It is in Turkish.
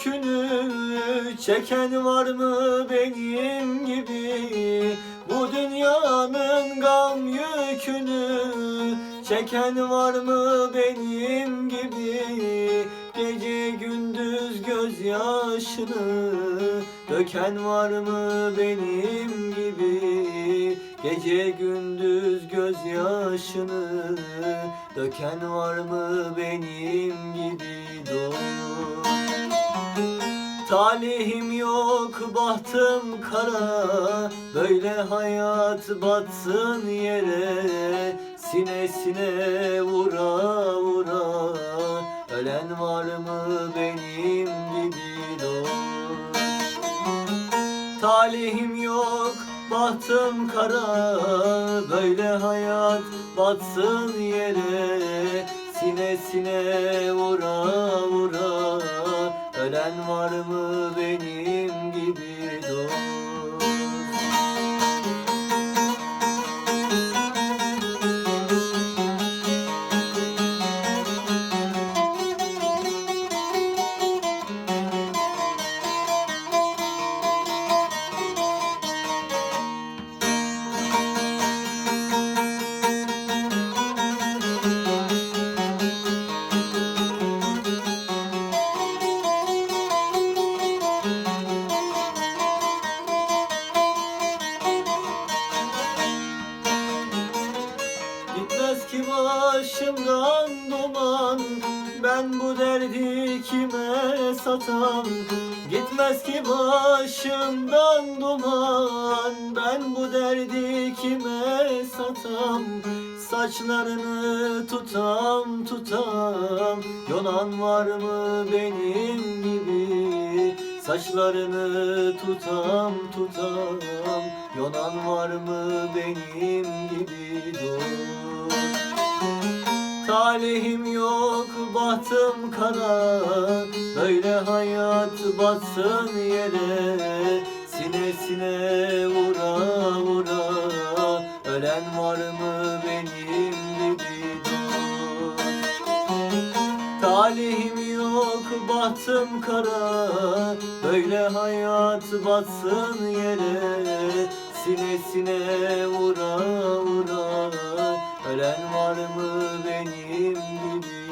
yükünü Çeken var mı benim gibi? Bu dünyanın gam yükünü Çeken var mı benim gibi? Gece gündüz gözyaşını Döken var mı benim gibi? Gece gündüz gözyaşını Döken var mı benim Talihim yok bahtım kara. Böyle hayat batsın yere. Sinesine vura vura. Ölen var mı benim gibi dost? Talihim yok bahtım kara. Böyle hayat batsın yere. Sinesine vura vura Ölen var başımdan duman Ben bu derdi kime satam Gitmez ki başımdan duman Ben bu derdi kime satam Saçlarını tutam tutam Yonan var mı benim gibi? Saçlarını tutam tutam Yonan var mı benim gibi? dost Talihim yok bahtım kara. Böyle hayat batsın yere. Sinesine vura vura. Ölen var mı benim gibi dost Talihim yok bahtım kara. Böyle hayat batsın yere. Sinesine vura vura Ölen var mı benim gibi